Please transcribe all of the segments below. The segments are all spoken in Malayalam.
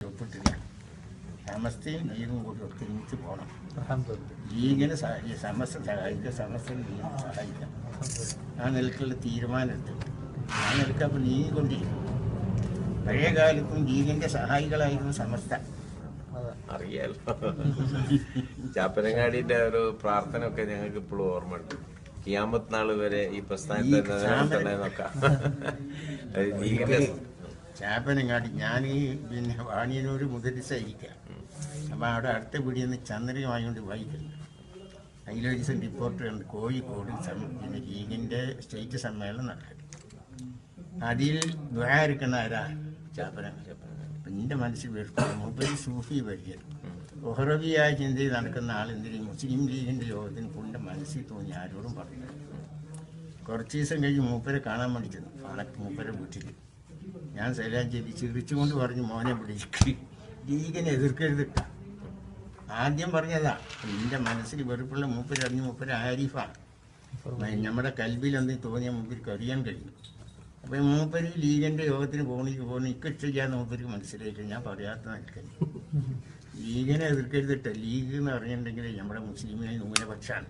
ഒപ്പിട്ടില്ല സമസ്തയും ലീഗും കൂടി ഒത്തൊരുമിച്ച് പോകണം. ലീഗിന് സമസ്ത സഹായിക്കുക സമസ്ത ലീഗിന് സഹായിക്കാം ആ നിലക്കുള്ള തീരുമാനം എടുത്തു ആ നിലയ്ക്ക് അപ്പോൾ നീങ്ങിക്കൊണ്ടിരിക്കും. പഴയ കാലത്തും ലീഗിന്റെ സഹായികളായിരുന്നു സമസ്ത. അറിയാലോ. ചാപ്പനങ്ങാടിന്റെ ഒരു പ്രാർത്ഥന ഒക്കെ ഞങ്ങൾക്ക് ഇപ്പോഴും ഓർമ്മയുണ്ട്. കിയാമത്ത് നാൾ വരെ ഈ പ്രസ്ഥാനത്തെ നോക്കാം ലീഗിന്റെ ചാപ്പനങ്ങാടി ഞാൻ ഈ പിന്നെ വാണിയനൂർ മുതലിസായിരിക്കാം അപ്പം അവിടെ അടുത്ത പിടിയെന്ന് ചന്ദ്രൻ വാങ്ങിക്കൊണ്ട് വായിക്കുന്നു ദിവസം റിപ്പോർട്ടർ കോഴിക്കോട് പിന്നെ ലീഗിന്റെ സ്റ്റേറ്റ് സമ്മേളനം നടക്കും. അതിൽ ദ്വാരിക്കുന്ന ആരാ? ചാപ്പന എന്റെ മനസ്സിൽ വെറുതെ മൂപ്പര് സൂഫി വരികയാണ്. ഒഹറബിയായ ചിന്തയിൽ നടക്കുന്ന ആൾ എന്തിനും? മുസ്ലിം ലീഗിന്റെ യോഗത്തിന് കൊണ്ട് മനസ്സിൽ തോന്നി ആരോടും പറഞ്ഞു കുറച്ച് ദിവസം കഴിഞ്ഞ് മൂപ്പരെ കാണാൻ വേണ്ടി ചെന്നു. മൂപ്പരെ വീട്ടിൽ ഞാൻ ശൈലാഞ്ജലി ചിരിച്ചുകൊണ്ട് പറഞ്ഞു മോനെ വിളിക്ക്. ലീഗിനെ എതിർക്കരുത് ആദ്യം പറഞ്ഞതാ എന്റെ മനസ്സിൽ വെറുപ്പുള്ള മൂപ്പര് അറിഞ്ഞ് മൂപ്പര് ആരിഫാണ് നമ്മുടെ എന്തെങ്കിലും തോന്നിയ മൂപ്പർക്ക് അറിയാൻ കഴിയും. അപ്പം മൂപ്പര് ലീഗിന്റെ യോഗത്തിന് പോകണമെങ്കിൽ പോകണം ഇക്ക ചെയ്യാന്ന് മൂപ്പർക്ക് മനസ്സിലായിട്ട് ഞാൻ പറയാത്ത നിൽക്കുന്നു ലീഗിനെ എതിർക്കരുതിട്ട്. ലീഗ് എന്ന് പറഞ്ഞിട്ടുണ്ടെങ്കിൽ നമ്മുടെ മുസ്ലിമിനെ ന്യൂനപക്ഷമാണ്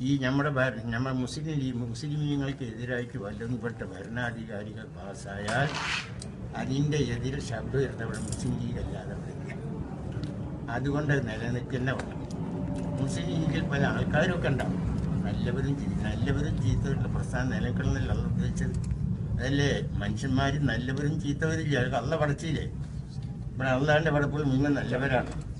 ഈ നമ്മുടെ നമ്മുടെ മുസ്ലിം ലീഗ് മുസ്ലിമീങ്ങൾക്ക് എതിരായിട്ട് വല്ലതുപെട്ട ഭരണാധികാരികൾ പാസ്സായാൽ അതിന്റെ എതിർ ശബ്ദം വരുന്നവിടെ മുസ്ലിം ലീഗ് അല്ലാതെ അതുകൊണ്ട് അത് നിലനിൽക്കുന്ന മുസ്ലിം ലീഗിൽ പല ആൾക്കാരും ഒക്കെ ഉണ്ടാവും. നല്ലവരും നല്ലവരും ചീത്തവരുടെ പ്രസ്ഥാനം നിലനിൽക്കണമെന്നല്ല ഉദ്ദേശിച്ചത്. അതല്ലേ? മനുഷ്യന്മാർ നല്ലവരും ചീത്തവരും ഇല്ല. അല്ല പടച്ചില്ലേ ഇവിടെ അള്ളാന്റെ പടപ്പുകൾ നിങ്ങൾ നല്ലവരാണ്.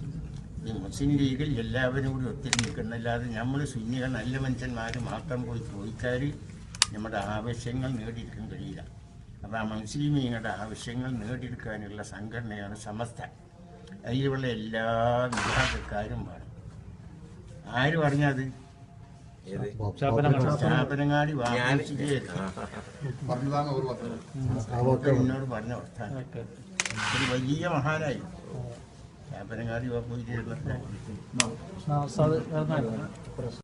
ഈ മുസ്ലിം ലീഗിൽ എല്ലാവരും കൂടി ഒത്തിരി നിൽക്കുന്നില്ലാതെ നമ്മൾ സുന്നികൾ നല്ല മനുഷ്യന്മാർ മാത്രം പോയി ചോദിച്ചാൽ നമ്മുടെ ആവശ്യങ്ങൾ നേടിയെടുക്കാൻ കഴിയില്ല. അപ്പോൾ ആ മുസ്ലിം ലീഗിന്റെ ആവശ്യങ്ങൾ നേടിയെടുക്കാനുള്ള സംഘടനയാണ് സമസ്ത. അതിലുള്ള എല്ലാ വിഭാഗക്കാരും വേണം. ആര് പറഞ്ഞത് ഏത്? ചാപ്പനങ്ങാടി. എന്നോട് പറഞ്ഞ വർത്താനം. ഒരു വലിയ മഹാനായി. ചാപ്പനങ്ങാടി പോയിട്ട് ആ, ഉസ്താദ് ഇറങ്ങാൻ